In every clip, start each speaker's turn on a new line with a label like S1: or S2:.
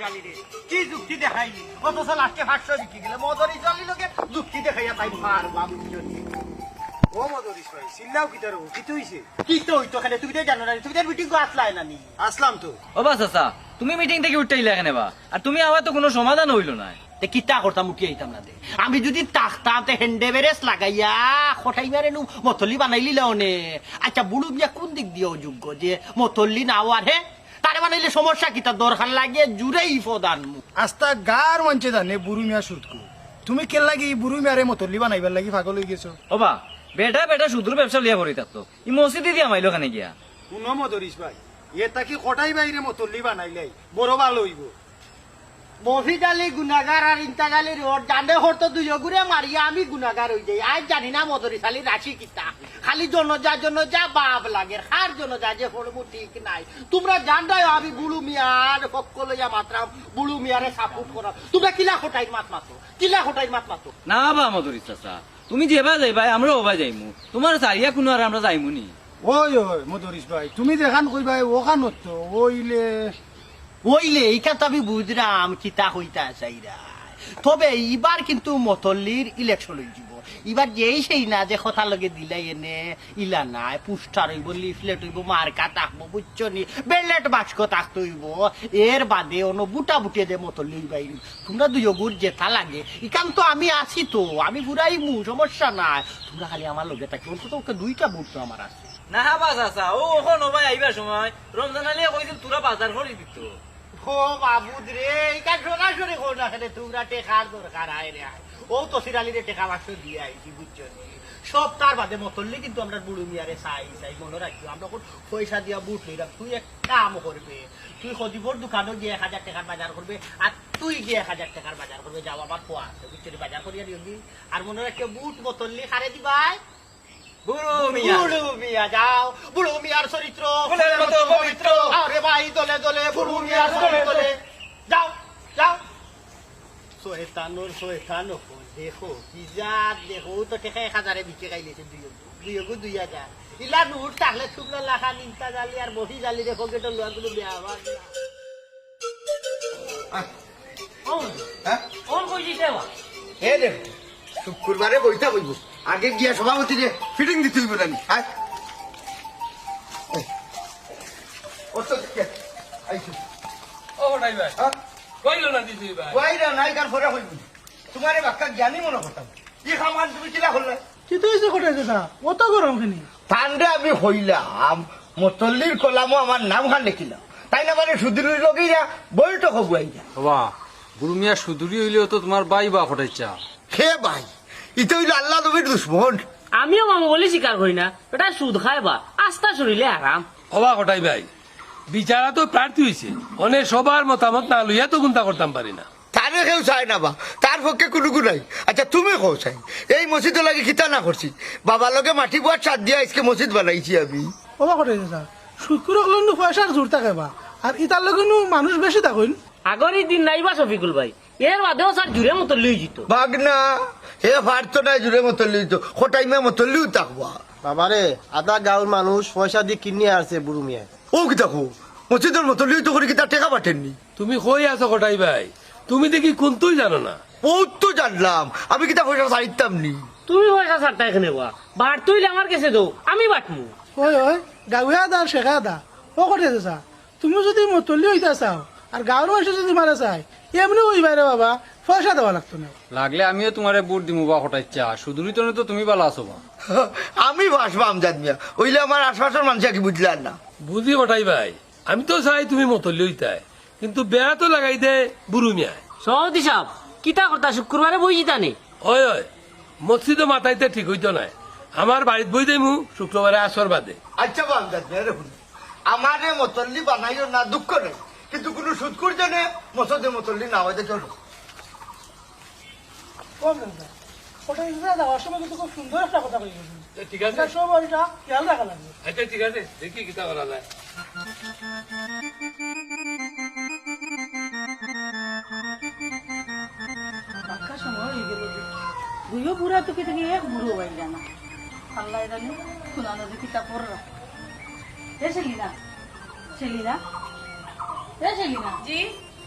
S1: সিরালি রে কি যুক্তি দেখাইলি? অথচ লাস্টে ভাষ্য বিক্রি গেলে মদরি চলি লোকে যুক্তি দেখাইয়া তাই মার বাবু
S2: ও মদরিস ভাই চিল্লাও কি তার? কি তো হইছে?
S1: কি তো হইতো খালি? তুমি তো জানো না তুমি তো মিটিং আসলাই না নি।
S2: আসলাম তো।
S3: ও বাস আচ্ছা তুমি মিটিং থেকে উঠতে ইলা এখানে বা? আর তুমি আবার তো কোনো সমাধান হইল না
S1: তে কিতা করতাম উঠি আইতাম না আমি যদি তাকতাম তে হেন্ডে বেরেস লাগাইয়া খটাই মারে নু মতলি বানাইলি লাওনে আচ্ছা বুড়ু বিয়া কোন দিক দিয়ে অযোগ্য যে মতলি না আর হে তারে বানাইলে সমস্যা কিতা দরকার লাগে জুড়েই প্রদান মু
S2: আস্তা গার মঞ্চে জানে বুড়ু মিয়া সুদকু তুমি কেন লাগি বুড়ু মিয়ারে মতলি বানাইবার লাগি পাগল হয়ে গেছো?
S3: ও বেটা বেটা শুধু ব্যবসা লিয়া করি থাকতো ই মসজিদে দিয়া মাইলো খানে গিয়া?
S2: কোন মদরিস ভাই এ তাকি কটাই বাইরে মতলি বানাইলাই বড় ভালো হইব।
S1: মফিদ আলী গুনাগার আর ইন্তাজ আলী রোড জানে হরতো দুই গুড়ে মারিয়া আমি গুনাগার হয়ে যাই। আজ জানি না মদরি শালি রাশি কিতা। খালি জন্য যা জন্য যা বাপ লাগে খার জনজা যে পড়ব ঠিক নাই। তোমরা জানদাই আমি বুড়ু মিয়ার পক্ষ লইয়া মাত্রাম বুড়ু মিয়ারে সাপোর্ট করা তোমরা কিলা খোটাই মাত মাতো? কিলা খোটাই মাত মাতো?
S3: না বা মধুর চাচা তুমি যেবা যাইবা আমরা ওবা যাইমু। তোমার চারিয়া কোনো আর আমরা যাইমু নি
S2: ওই ওই মদরিস ভাই তুমি দেখান কইবা ওখান তো ওইলে
S1: ওইলে এইখান তো আমি বুঝলাম কিতা হইতা চাইরা তবে এইবার কিন্তু মতল্লির ইলেকশন হয়ে যাব এবার যেই সেই না যে কথা লগে দিলাই এনে, ইলা নাই পুস্টার হইব লিফলেট হইব, মার্কা থাকব বুঝছ নি? বেলেট বাক্স থাকতে হইব এর বাদে অন্য বুটা বুটে দে মতল্লি বাইর। তোমরা দুই গুড় জেতা লাগে। ইকান তো আমি আছি তো, আমি ঘুরাই মু সমস্যা নাই। তোমরা খালি আমার লগে থাকি, অন্তত ওকে দুইটা বুট তো আমার আছে।
S3: না বা চাচা ও, ওখন ওবাই আইবার সময়। রমজান আলিয়া কইছিল তোরা বাজার করে দিত
S1: ও বাবুদ রে এইটা সরাসরি কোন আসলে তোমরা টেকার দরকার, আয় রে ও তো সিরালি রে টেকা বাক্স দিয়ে আইছি, বুঝছ নি? সব তার বাদে মতললে কিন্তু আমরা বুড়ো মিয়ারে চাই চাই। মনে রাখিও, আমরা কোন পয়সা দিয়া বুট লই রাখ তুই এক কাম করবে। তুই সদীপর দোকানে গিয়ে এক হাজার টাকার বাজার করবে আর তুই গিয়ে এক হাজার টাকার বাজার করবে, যাও আমার খোয়া আছে, বুঝছ বাজার করিয়া দিবি আর মনে রাখিও, বুট মতললি খারে দিবাই।
S3: বুড়ো মিয়া
S1: বুড়ো মিয়া যাও বুড়ো মিয়ার চরিত্র
S3: ফুলের মতো পবিত্র।
S1: আরে ভাই দলে দলে বুড়ো মিয়ার চরিত্র যাও যাও। শয়তানোর শয়তান দেখো কি জাত দেখো। তো টেকা এক হাজারে বিকে খাইলেছে দুই দুই গু দুই হাজার। ইলা নুট থাকলে শুকনো লাখা নিমতা জালি আর বহি জালি দেখো গেটো বেয়া
S3: কোন কইছি দেওয়া
S4: এ দেখো শুক্রবারে বইটা বইব। আগে গিয়া সভাপতি যে ফিটিং দিতে হইব আয়। হ্যাঁ?
S5: কইলো না
S4: হইব? তোমারে বাক্কা জ্ঞানী মনে করতাম। ই খামান তুমি কিলা
S2: কি তো অত গরম খানি
S4: ঠান্ডা আমি হইলাম মতল্লির কলামও আমার নাম খান লিখিলাম তাই না মানে সুদূরের লগেই না বইটা হবুয়াই যা
S5: বাবা গুরু মিয়া সুদূরি হইলেও তো তোমার বাই বা ফটাইছা
S4: হে ভাই ইতো হইল আল্লাহ নবীর দুশ্মন।
S6: আমিও মামু বলে স্বীকার করি না। এটা সুদ খায় বা আস্থা শরীরে আরাম।
S5: অবা কটাই ভাই। বিচারা তো প্রার্থী হইছে। অনেক সবার মতামত না লইয়া তো গুন্তা করতাম পারি না।
S4: তারে কেউ চায় না বা। তার পক্ষে কোনো নাই। আচ্ছা তুমি কও চাই। এই মসজিদে লাগে খিতা না করছি? বাবা লোকে মাটি বুয়ার চার দিয়া আজকে মসজিদ বানাইছি আমি।
S7: ওবা কটাই দাদা শুক্র হলেন পয়সার জোর থাকে বা। আর ইতার লগে মানুষ বেশি থাকুন।
S6: আগর এই দিন নাইবা শফিকুল ভাই। এর বাদেও স্যার জুড়ে মতো লই যেত
S4: বাঘ না হে ফারতো না জুড়ে মতো লিতো খোটাইমে মতো লিও তাকবা
S2: বাবারে আধা গাঁওর মানুষ পয়সা দিয়ে কিনে আসছে বুড়ু মিয়া
S4: ও কি দেখো মসজিদের মতো লিও তো করে কি তার টেকা পাঠেননি
S5: তুমি কই আছো কটাই ভাই তুমি দেখি কোনতুই জানো না?
S4: ও তো জানলাম আমি কি তা পয়সা চাইতাম নি।
S6: তুমি পয়সা ছাড়তা এখানে বা বার তুইলে আমার কাছে দো আমি বাটমু।
S7: ওই ওই গাঁয়া দা শেখা দা ও কটাই দাদা তুমি যদি মতলি হইতা চাও আর গাঁৱৰ মানুষ যদি মারা চাই এমনি ওই বাইরে বাবা। পয়সা দেওয়া লাগতো না।
S5: লাগলে আমিও তোমারে বুট দিমু বা ফটাইছা সুদূরি তো তো তুমি ভালো আছো বা।
S4: আমি ভাসবো আমজাদ মিয়া। ওইলে আমার আশপাশের মানুষ কি বুঝলাম না।
S5: বুঝি কটাই ভাই। আমি তো চাই তুমি মতলি হইতাই কিন্তু বেড়া তো লাগাই দে বুড়ু মিয়ায়
S6: সভাপতি সাহেব কিতা কথা শুক্রবারে বই জিতা নেই
S5: ওই ওই মসজিদও মাথাইতে ঠিক হইতো নাই। আমার বাড়িত বই দেমু শুক্রবারে আসর বাদে।
S4: আচ্ছা বা আমজাদ মিয়া দেখুন আমারে মতল্লি বানাইও না দুঃখ নেই। কিন্তু কোনো সুদ করছে না মসদে মতল্লি না হইতে চলো।
S7: যাওয়ার সময় কিন্তু খুব সুন্দর একটা কথা গেছেন
S5: ঠিক
S7: এটা সব এটা খেয়াল রাখা লাগবে।
S5: আচ্ছা ঠিক আছে। দেখি কিতা করা যায়।
S8: দুইও বুড়া তুকে থেকে এক বুড়ো হয়ে জানা আল্লাহ জানি খুনানো দেখি তা পর এ সেলিনা সেলিনা এ সেলিনা। জি?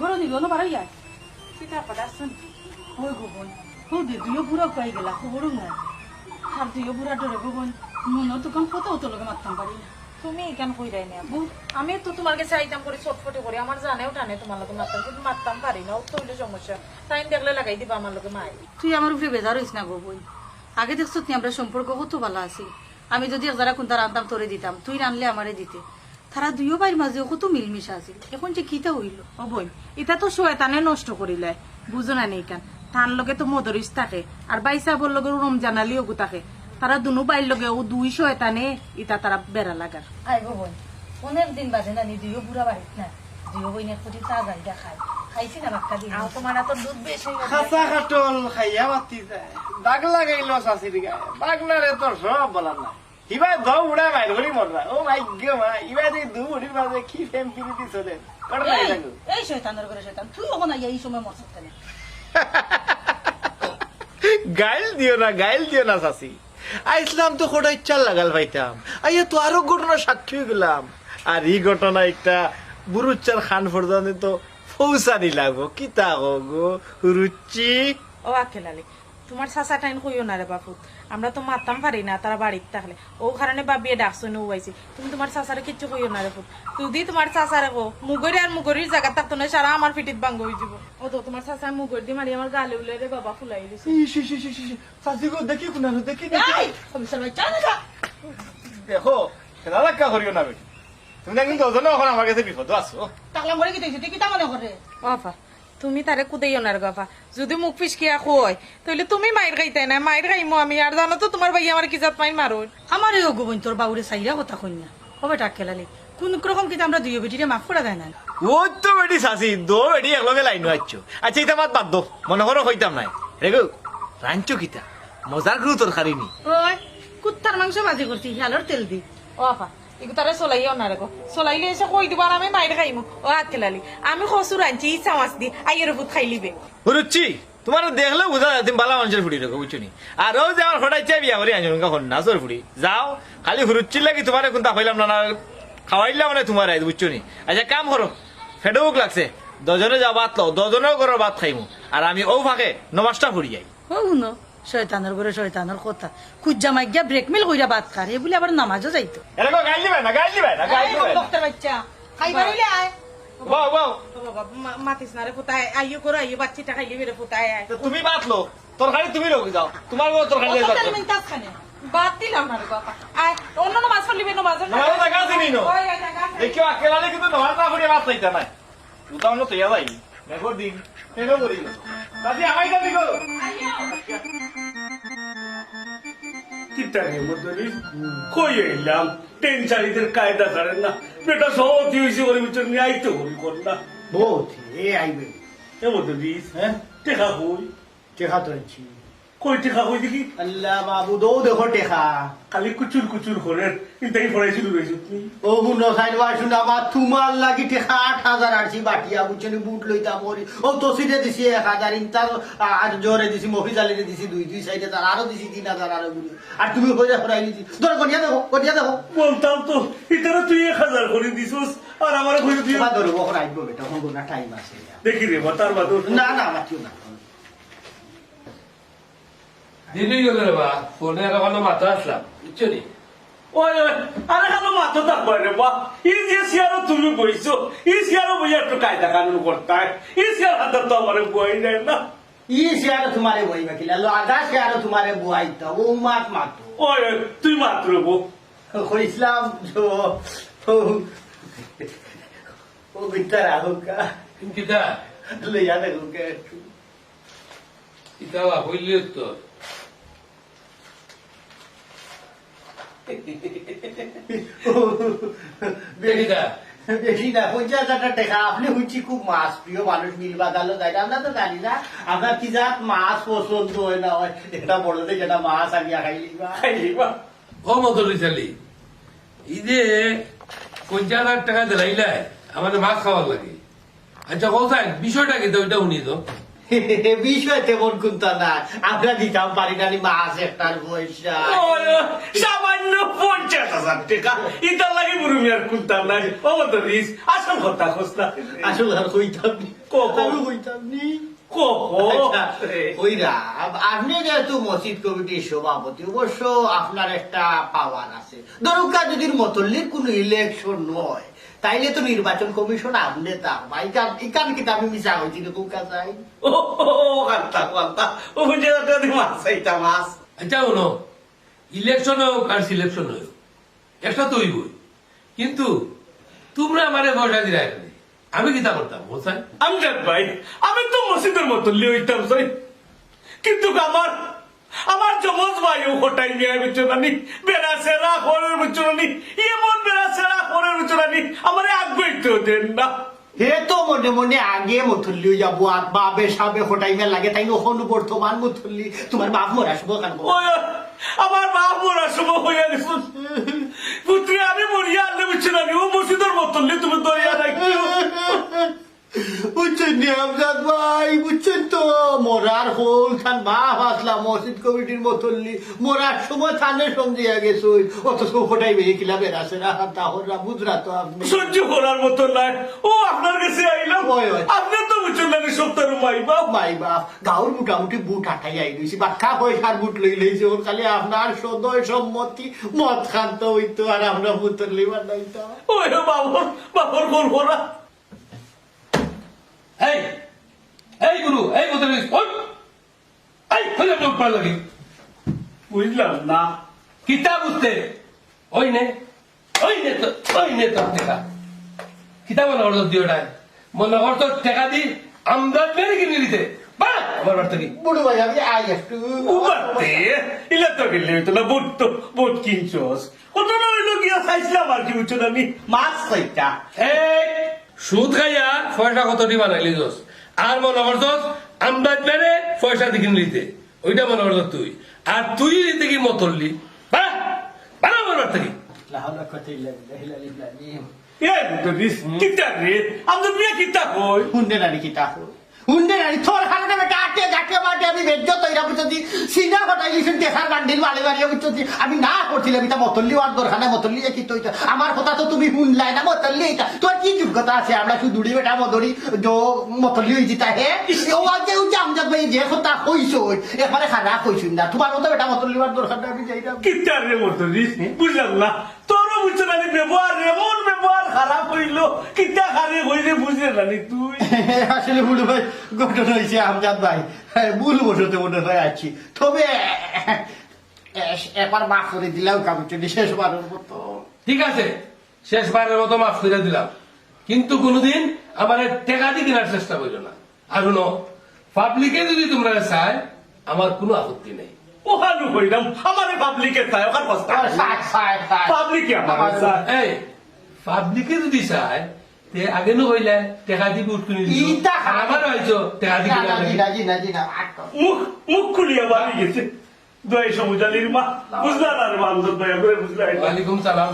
S8: গরো দিল না বাড়াই যায় কিতা ওই গোবন হো দে দুইও বুড়া পাই গেলা খবরও নাই। আর দুইও বুড়া ডরে গোবন মনের দোকান কত তো লগে মারতাম পারি না।
S9: তুমি কেন কইরাই না আমি তো তোমার কাছে আইতাম করে চটফটে করে আমার জানেও টানে তোমার লোকে মারতাম কিন্তু মারতাম পারি না তো হইল সমস্যা। টাইম দেখলে লাগাই দিবা আমার লোকে মাই।
S8: তুই আমার উপরে বেজার হইস না গো বই আগে দেখছ তুই আমরা সম্পর্ক কত ভালো আছি। আমি যদি একজারা কোনটা রান্তাম তোরে দিতাম তুই রানলে আমারে দিতে। তারা দুইও বাইর মাঝে কত মিলমিশা আছিল এখন যে কিতা হইল?
S9: ও বই এটা তো শয়তানে নষ্ট করিলে। বুঝো না নেই কেন? তার লগে তো মদরিস থাকে। আর বাইসাবর লগে রমজান আলী ওগু থাকে। তারা দুনু বাইর লগে ও দুই শয়তানে ইটা তারা বেড়া লাগার।
S8: আই গো বোন অনেক দিন বাজে না নি দুইও বুড়া বাড়িত না দুইও বই না নেকুটি চা যাই দা খাই খাইছি না বাক্কা দিন
S9: আর তোমার এত দুধ বেশি
S2: খাসা খাটল খাইয়া মাতি যায় দাগ লাগাইল শাশির গায়ে। বাগনারে তোর সব বলার না ইবা দাও উড়া বাইর করি মররা ও মাই গে মা ইবা দি দু উড়ি বাজে কি ফেম পিরি দিছ রে কর নাই
S8: এই,
S2: লাগু
S8: এই শয়তানের করে শয়তান তুই ওখানে এই সময় মরছত কেন?
S2: গাইল দিও না, গাইল দিও না শাশি আইসলাম তো কোটা ইচ্ছা লাগাল পাইতাম আইয়া তো আরও ঘটনা সাক্ষী গেলাম। আর এই ঘটনা একটা বুরুচ্চার খান ফরদানে তো ফৌসানি লাগবো। কি তা গো? রুচি
S9: ও আখেলালি তোমার চাচা টাইম কইও না রে বাপু। আমরা তো মারতাম পারি না তারা বাড়িতে থাকলে ও কারণে বাবিয়ে ডাকছো নি উবাইছি তুমি তোমার চাচারে কিচ্ছু কইও না রে পুত যদি তোমার চাচারে কো মুগরি আর মুগরির জায়গা থাকতো না সারা আমার পিঠিত ভাঙ্গ হয়ে যাব। ও তো তোমার চাচা মুগর দি মারি আমার গালে উলে রে বাবা ফুলাই দিছে।
S2: শাশি গো দেখি কোনানো দেখি দেখি।
S8: এই কমিশন ভাই চা না খা।
S2: দেখো খেলা লাক্কা করিও না বেটি। তুমি দেখুন দুজনে এখন আমার কাছে বিপদ আছো।
S8: টাকলা মরে কি তুই কিতা মনে করে।
S9: বাবা। তুমি তারে কুদাইও না বাবা। যদি মুখ ফিসকিয়া কয় তাহলে তুমি মাইর খাইতে না মাইর খাইমো আমি। আর জানো তো তোমার ভাই আমার কিজাত মাইর মারো
S8: আমার এই গোবন তোর বাউরে সাইরা কথা কই না। কবে টাক খেলালি কোন রকম কিন্তু আমরা দুই বেটিরে মাফ করে দেয় না।
S2: ও তো বেটি শাশি দো বেটি একলগে লাইন আচ্ছো আচ্ছা ইতা মাত বাদ দো মনে করো হইতাম নাই। রেগো রাঞ্চো কিতা? মজার গুরু তরকারি নি?
S8: ওই কুত্তার মাংস ভাজি করছি হিয়ালর তেল দি।
S9: ও আপা। এগু তারে চলাইও না রে গো চলাইলে এসে কই দিব আর আমি মাইর খাইমু। ও হাত খেলালি। আমি খসুর আনছি ইচ্ছা মাছ দি আইয়ের ভূত খাইলিবে
S2: রুচি তোমার দেখলে বুঝা তুমি বালা মানুষের ফুটি রেখো বুঝছ নি? আর ও যে আমার হঠাৎ চাই বিয়া করি আনছো কখন না সর ফুটি যাও খালি হুরুচির লাগি তোমার কোনটা হইলাম না না খাওয়াইলাম মানে তোমার আই বুঝছ নি? আচ্ছা কাম করো। ফেডুক লাগছে। দজনে যা ভাত লও দজনেও করো ভাত খাইমু। আর আমি ও ফাঁকে নমাজটা ফুরি যাই
S8: ও শুনো। শয়তানের করে শয়তানের কথা। খুজ্জা মাইগিয়া ব্রেক মিল কইরা বাদ খার এ বলে আবার নামাজও যাইতো।
S9: মাতিস না রে ফুতায় আইও করো আইও বাচ্চিটা খাইলিবে রে ফুতায়
S2: তুমি ভাত লো তরকারি তুমি লোক যাও তোমার তরকারি দিয়ে যাও
S8: অতটার মিনতাস খানে
S9: বাদ দিলাম না রে বাবা। আয় অন্য
S2: নমাজ জায়গা নি কিন্তু নমাজ না নাই যাই। মেঘর দিন। করি। দাদি আমাই দাদি গো।
S10: কিতারে মধ্যে কই এলাম টেনশানিদের কায়দা করেন না বেটা সহজই হয়েছে ওর ভিতর নিয়ে আইতে করি কর না
S1: বহুত এ আইবে
S10: এ দিস
S1: হ্যাঁ
S10: টেকা কই
S1: টেকা তো আনছি
S10: কই টেকা কই দেখি?
S1: আল্লাহ বাবু দৌ দেখো টেকা।
S10: খালি কুচুর কুচুর করেন ইন্তাই ফরাইছিল রয়েছে তুমি
S1: ও হুন খাইবা শুনা বা তোমার লাগি টেকা আট হাজার আনছি বাটিয়া বুঝছনি বুট লইতা মরি। ও তসিরে দিছি এক হাজার ইন্তা আর জোরে দিছি মফিজালিরে দিছি দুই দুই সাইডে তার আরও দিছি তিন হাজার আরও গুলি আর তুমি কইরা ফরাই দিছি ধরো করিয়া দেখো করিয়া দেখো।
S10: বলতাম তো ইতারা তুই এক হাজার করে দিছস আর আমার কই তুই
S1: ধরবো ফরাইব বেটা হব না টাইম আছে।
S10: দেখি রে বা তার বাদ
S1: না না মাতিও না।
S5: দিদি গেল রে বা ফোনে এখনও মাথা আসলাম বুঝছ নি?
S10: ওই ওই, আরে খালো মাথা থাকব রে বা ই যে সিয়ারও তুমি বইছো ই সিয়ারও বইয়া একটু কায়দা কানুন করতে হয় ই সিয়ার হাতে তো আমার বই যায় না।
S1: ই শেয়ার তোমারে বইবা কিলা লো আধা শেয়ার তোমারে বুয়াইতা ও মাত মাতো।
S10: ওই ওই, তুই মাত্র বউ।
S1: কইছিলাম যে ও ও বিদ্যা রাহুকা লইয়া দেখুকে
S5: বা হইলে তো
S1: বেশি না পঞ্চাশ হাজার টাকা। আপনি হচ্ছে খুব মাছ প্রিয় মানুষ মিলবা গালো যাই। আমরা তো জানি না। আপনার কি জাত? মাছ পছন্দ হয় না হয়। এটা বড় এটা মাছ আনিয়া খাই লিবা
S10: খাইবা
S5: ও মতলি চালি এই যে পঞ্চাশ হাজার টাকা দিলাইলাই আমাদের মাছ খাওয়ার লাগে। আচ্ছা কোথায় বিষয়টা কি? তো ওইটা উনি তো।
S1: বিষয় তেমন কিন্তু না আমরা দিতাম পারি না নি একটার পয়সা।
S10: ওই, ওই, সামান্য পঞ্চাশ হাজার টাকা। ইতার লাগে বুড়ি মিয়ার কুন্তার নাই। ও তো রিস আসল কথা খোঁজ না
S1: আর কইতাম নি।
S10: কো কো
S1: কইতাম নি।
S10: কো কো
S1: আচ্ছা, আপনি যেহেতু মসজিদ কমিটির সভাপতি অবশ্য আপনার একটা পাওয়ার আছে। দরকার যদি মতল্লির কোনো ইলেকশন নয়। তাইলে তো নির্বাচন কমিশন আপনি তা। ইকান ইকান কিতা আমি মিশা হয়েছি এরকম কাজাই
S10: ও কান্তা কান্তা। ও বুঝে যদি মাছ চাইতা মাছ।
S5: আচ্ছা শোনো। ইলেকশন হোক আর সিলেকশন হোক একটা তো হইবই কিন্তু তোমরা আমারে পয়সা দিলে আমি কিতা করতাম হোসাই
S10: আমজাদ ভাই আমি তো মসজিদের মতো লিওইতাম চাই কিন্তু আমার আমার জমজ ভাই ও হটাই নিয়ে বিচরানি বেড়া সেরা খরের বিচরানি এমন বেড়া সেরা খরের বিচরানি আমার আগ্রহিত দেন না।
S1: হে তো মনে মনে আগে মথল্লি যাব আর বাবে সাবে হোটাইমে লাগে তাই ওখানে বর্তমান মথল্লি। তোমার বাপ মর আসব কেন
S10: আমার বাপ মরার সময় হইয়া গেছে। পুত্রে আমি মরিয়া আনলে বিচরানি ও মসজিদের মতো তুমি দরিয়া রাখিও
S1: বুঝছেন নি আমজাদ ভাই বুঝছেন তো হোল থান বাপ আসলাম মসজিদ কমিটির মতল্লি মরার সময় থানে সমঝিয়া গেছে অথচ ফোটাই বেরিয়ে কিলা বেড়াছে না। তাহলে বুঝরা তো আপনি।
S10: সহ্য করার মতো নাই। ও আপনার কাছে আইলাম। আপনি তো বুঝছেন না সপ্তাহ মাই বাপ।
S1: মাই বাপ। গাঁর মোটামুটি বুট আটাই আই গেছি বাক্কা পয়সার বুট লই লইছে ওর খালি আপনার সদয় সম্মতি। মদ খান্ত হইতো আর আমরা বানাইতাম
S10: ওই বাবর বাবর কোন করা
S5: এই এই গুরু এই কথা ওই এই লোক পার লাগে।
S10: বুঝলাম না।
S5: কিতা বুঝতে? ওই নে ওই নে তো ওই নে তোর টেকা কিতা মনে করতো দিওটাই মনে করতো টেকা দি আমদার মেরে কিনে দিতে আমার বাড়ি থেকে
S1: বুড়ো ভাই আমি আই একটু
S10: উবাতে ইলে তো গেলে হইতো না বুট তো বুট কিনছস। কত না হইল চাইছিলাম আর কি বুঝছ না নি মাছ চাইতা
S5: এই সুদ খাইয়া পয়সা কত দি বানাইলি দোস আর মনে করছস আমদার মেরে পয়সা দিকে নিতে। ওইটা মনে করল তুই। আর তুই দিতে কি মতললি বা বাড়া থেকে
S10: কিতা রে আমি বিয়া কিতা কই
S1: হুন্ডে নানি কি তাহো তোর খানে বেটা আটে গাটে আমি বেজ্জ তৈরা বুঝছি সিনা হটাই লিখেন দেখার গান্ডিল মালে মারিয়া বুঝছি আমি না করছিলাম এটা মতল্লি ওয়ার দরখানে মতল্লি কি তো আমার কথা তো তুমি শুনলাই না মতল্লি এটা। তোর কি যোগ্যতা আছে? আমরা শুধু বেটা মদরি যো মতল্লি হয়ে যেতা হে? ও আগে জামজাদ ভাই যে কথা কইছো এবারে খানা কইছুন না। তোমার মতো বেটা মতল্লি ওয়ার দরখানে আমি যাইতাম।
S10: কিতা রে মতো দিস বুঝলাম না। তোরও বুঝছ না নি ব্যবহার এমন ব্যবহার খারাপ হইল কিতা খারে হইলে বুঝলে না তুই?
S1: আসলে ভুল ভাই ঘটনা হয়েছে আমজাদ ভাই। হ্যাঁ, ভুল বসতে মনে হয় আছি। তবে এবার মাফ করে দিলাম কাপড়টি শেষবারের মতো।
S5: ঠিক আছে শেষবারের মতো মাফ করে দিলাম। কিন্তু কোনোদিন আমার টেকা দিয়ে কেনার চেষ্টা করো না। আর শুনো পাবলিকে যদি তোমরা চায় আমার কোনো আপত্তি নেই।
S10: ওখানে হইলাম আমার পাবলিকে চাই ওখানে। পাবলিকে আমার
S5: এই পাবলিকে যদি চায় তে আগে নো হইলে টেকা
S1: ইটা
S5: টেকা
S1: না।
S10: মুখ মুখ খুলিয়া বাড়ি গেছে। দয় সমুজালির মা। বুঝলা না রে বান্ধব দয়া করে বুঝলা
S5: ওয়ালাইকুম সালাম।